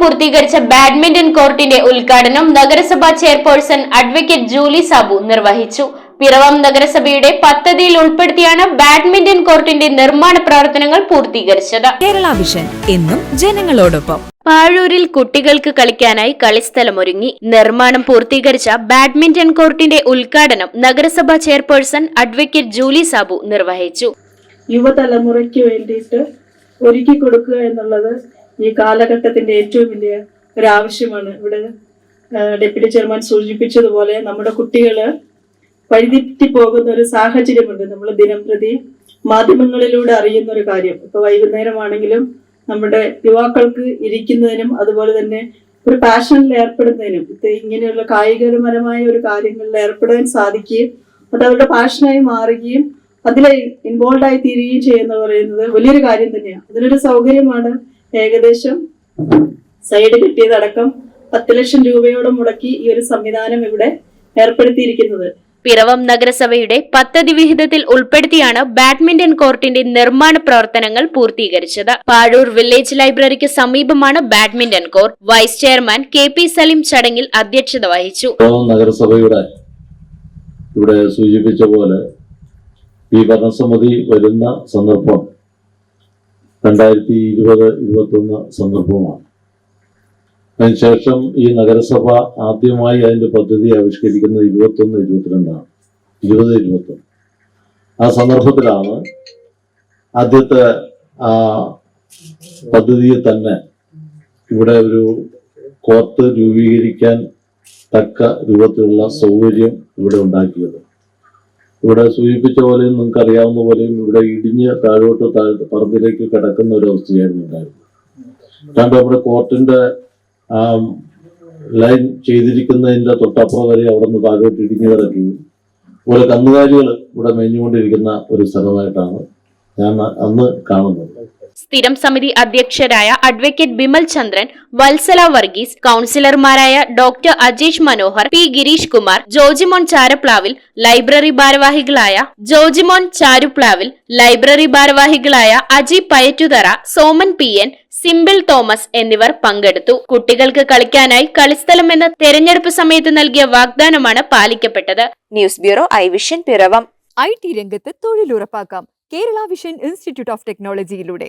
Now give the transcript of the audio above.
പൂർത്തീകരിച്ച ബാഡ്മിന്റൺ കോർട്ടിന്റെ ഉദ്ഘാടനം നഗരസഭാ ചെയർപേഴ്സൺ അഡ്വക്കേറ്റ് ജൂലി സാബു നിർവഹിച്ചു. പിറവം നഗരസഭയുടെ പദ്ധതിയിൽ ഉൾപ്പെടുത്തിയാണ് ബാഡ്മിന്റൺ കോർട്ടിന്റെ നിർമ്മാണ പ്രവർത്തനങ്ങൾ പൂർത്തീകരിച്ചത്. കേരള വിഷൻ എന്നും ജനങ്ങളോടൊപ്പം. പാഴൂരിൽ കുട്ടികൾക്ക് കളിക്കാനായി കളിസ്ഥലമൊരുങ്ങി നിർമ്മാണം പൂർത്തീകരിച്ച ബാഡ്മിന്റൺ കോർട്ടിന്റെ ഉദ്ഘാടനം നഗരസഭാ ചെയർപേഴ്സൺ അഡ്വക്കേറ്റ് ജൂലി സാബു നിർവഹിച്ചു. യുവതലമുറയ്ക്ക് വേണ്ടിയിട്ട് ഒരുക്കി കൊടുക്കുക എന്നുള്ളത് ഈ കാലഘട്ടത്തിന്റെ ഏറ്റവും വലിയ ഒരു ആവശ്യമാണ് ഇവിടെ ഡെപ്യൂട്ടി ചെയർമാൻ സൂചിപ്പിച്ചതുപോലെ നമ്മുടെ കുട്ടികൾ വഴിതെറ്റി പോകുന്ന ഒരു സാഹചര്യമുണ്ട്. നമ്മൾ ദിനം പ്രതി മാധ്യമങ്ങളിലൂടെ അറിയുന്ന ഒരു കാര്യം. ഇപ്പൊ വൈകുന്നേരമാണെങ്കിലും നമ്മുടെ യുവാക്കൾക്ക് ഇരിക്കുന്നതിനും അതുപോലെ തന്നെ ഒരു പാഷനിൽ ഏർപ്പെടുന്നതിനും ഇങ്ങനെയുള്ള കായികപരമായ ഒരു കാര്യങ്ങളിൽ ഏർപ്പെടാൻ സാധിക്കുകയും അത് അവരുടെ പാഷനായി മാറുകയും അതിലെ ഇൻവോൾവ് ആയി തീരുകയും ചെയ്യുന്ന പറയുന്നത് വലിയൊരു കാര്യം തന്നെയാണ്. അതിനൊരു സൗകര്യമാണ് ഏകദേശം സൈഡ് കിട്ടിയതടക്കം പത്ത് ലക്ഷം രൂപയോളം മുടക്കി ഈ ഒരു സംവിധാനം ഇവിടെ ഏർപ്പെടുത്തിയിരിക്കുന്നത്. പിറവം നഗരസഭയുടെ പദ്ധതി വിഹിതത്തിൽ ഉൾപ്പെടുത്തിയാണ് ബാഡ്മിന്റൺ കോർട്ടിന്റെ നിർമ്മാണ പ്രവർത്തനങ്ങൾ പൂർത്തീകരിച്ചത്. പാഴൂർ വില്ലേജ് ലൈബ്രറിക്ക് സമീപമാണ് badminton court. Vice chairman K P Saleem ചടങ്ങിൽ അധ്യക്ഷത വഹിച്ചു. പിറവം നഗരസഭയുടെ ഇവിടെ സൂചിപ്പിച്ച പോലെ ഈ ഭരണസമിതി വരുന്ന സന്ദർഭം രണ്ടായിരത്തി ഇരുപത് ഇരുപത്തൊന്ന് സന്ദർഭവുമാണ് അതിനുശേഷം ഈ നഗരസഭ ആദ്യമായി അതിന്റെ പദ്ധതി ആവിഷ്കരിക്കുന്നത് ഇരുപത്തൊന്ന് ഇരുപത്തിരണ്ടാണ്. ഇരുപത് ഇരുപത്തൊന്ന്. ആ സന്ദർഭത്തിലാണ് ആദ്യത്തെ ആ പദ്ധതിയിൽ തന്നെ ഇവിടെ ഒരു കോർട്ട് രൂപീകരിക്കാൻ തക്ക രൂപത്തിലുള്ള സൗകര്യം ഇവിടെ ഉണ്ടാക്കിയത്. ഇവിടെ സൂചിപ്പിച്ച പോലെയും നിങ്ങൾക്ക് അറിയാവുന്ന പോലെയും ഇവിടെ ഇടിഞ്ഞ് താഴോട്ട് താഴ് പറമ്പിലേക്ക് കിടക്കുന്ന ഒരു അവസ്ഥയായിരുന്നു ഉണ്ടായിരുന്നത്. കാരണം അവിടെ കോർട്ടിന്റെ ലൈൻ ചെയ്തിരിക്കുന്നതിന്റെ തൊട്ടപ്പുറം വരെ അവിടെ നിന്ന് താഴോട്ട് ഇടിഞ്ഞു കിടക്കുകയും അതുപോലെ കന്നുകാലികൾ ഇവിടെ മേഞ്ഞുകൊണ്ടിരിക്കുന്ന ഒരു സ്ഥലമായിട്ടാണ് ഞാൻ അന്ന് കാണുന്നത്. സ്ഥിരം സമിതി അധ്യക്ഷരായ advocate Bimal Chandran Vatsala Varghese കൌൺസിലർമാരായ doctor Ajesh Manohar P Girish Kumar Jojimon Charaplavil library ഭാരവാഹികളായ ജോജിമോൻ ചാരുപ്ലാവിൽ ലൈബ്രറി ഭാരവാഹികളായ Aji Payattuthara Soman P N Simple Thomas എന്നിവർ പങ്കെടുത്തു. കുട്ടികൾക്ക് കളിക്കാനായി കളിസ്ഥലം എന്ന തെരഞ്ഞെടുപ്പ് സമയത്ത് നൽകിയ വാഗ്ദാനമാണ് പാലിക്കപ്പെട്ടത്. News bureau I vision Piravom. I T രംഗത്ത് തൊഴിലുറപ്പാക്കാം. Kerala vision institute of ടെക്നോളജിയിലൂടെ